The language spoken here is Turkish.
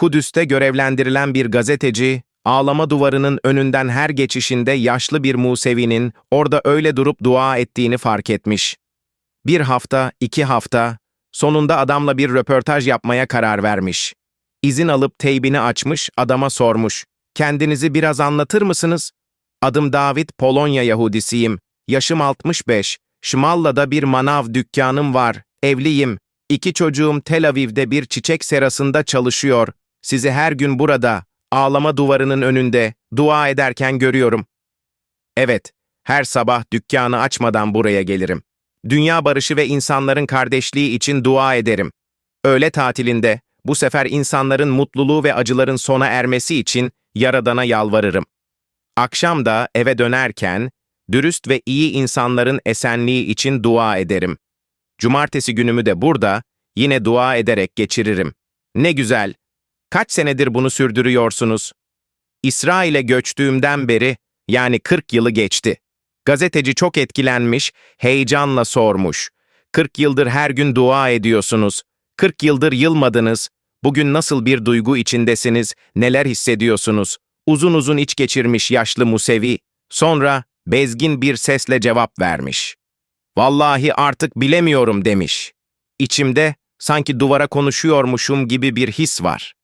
Kudüs'te görevlendirilen bir gazeteci, ağlama duvarının önünden her geçişinde yaşlı bir Musevi'nin orada öyle durup dua ettiğini fark etmiş. Bir hafta, iki hafta, sonunda adamla bir röportaj yapmaya karar vermiş. İzin alıp teybini açmış, adama sormuş. Kendinizi biraz anlatır mısınız? Adım David, Polonya Yahudisiyim. Yaşım 65. Şmalla'da bir manav dükkanım var. Evliyim. İki çocuğum Tel Aviv'de bir çiçek serasında çalışıyor. Sizi her gün burada, ağlama duvarının önünde, dua ederken görüyorum. Evet, her sabah dükkanı açmadan buraya gelirim. Dünya barışı ve insanların kardeşliği için dua ederim. Öğle tatilinde, bu sefer insanların mutluluğu ve acıların sona ermesi için Yaradan'a yalvarırım. Akşam da eve dönerken, dürüst ve iyi insanların esenliği için dua ederim. Cumartesi günümü de burada, yine dua ederek geçiririm. Ne güzel. Kaç senedir bunu sürdürüyorsunuz? İsrail'e göçtüğümden beri, yani 40 yılı geçti. Gazeteci çok etkilenmiş, heyecanla sormuş. 40 yıldır her gün dua ediyorsunuz. 40 yıldır yılmadınız. Bugün nasıl bir duygu içindesiniz, neler hissediyorsunuz? Uzun uzun iç geçirmiş yaşlı Musevi. Sonra bezgin bir sesle cevap vermiş. Vallahi artık bilemiyorum demiş. İçimde sanki duvara konuşuyormuşum gibi bir his var.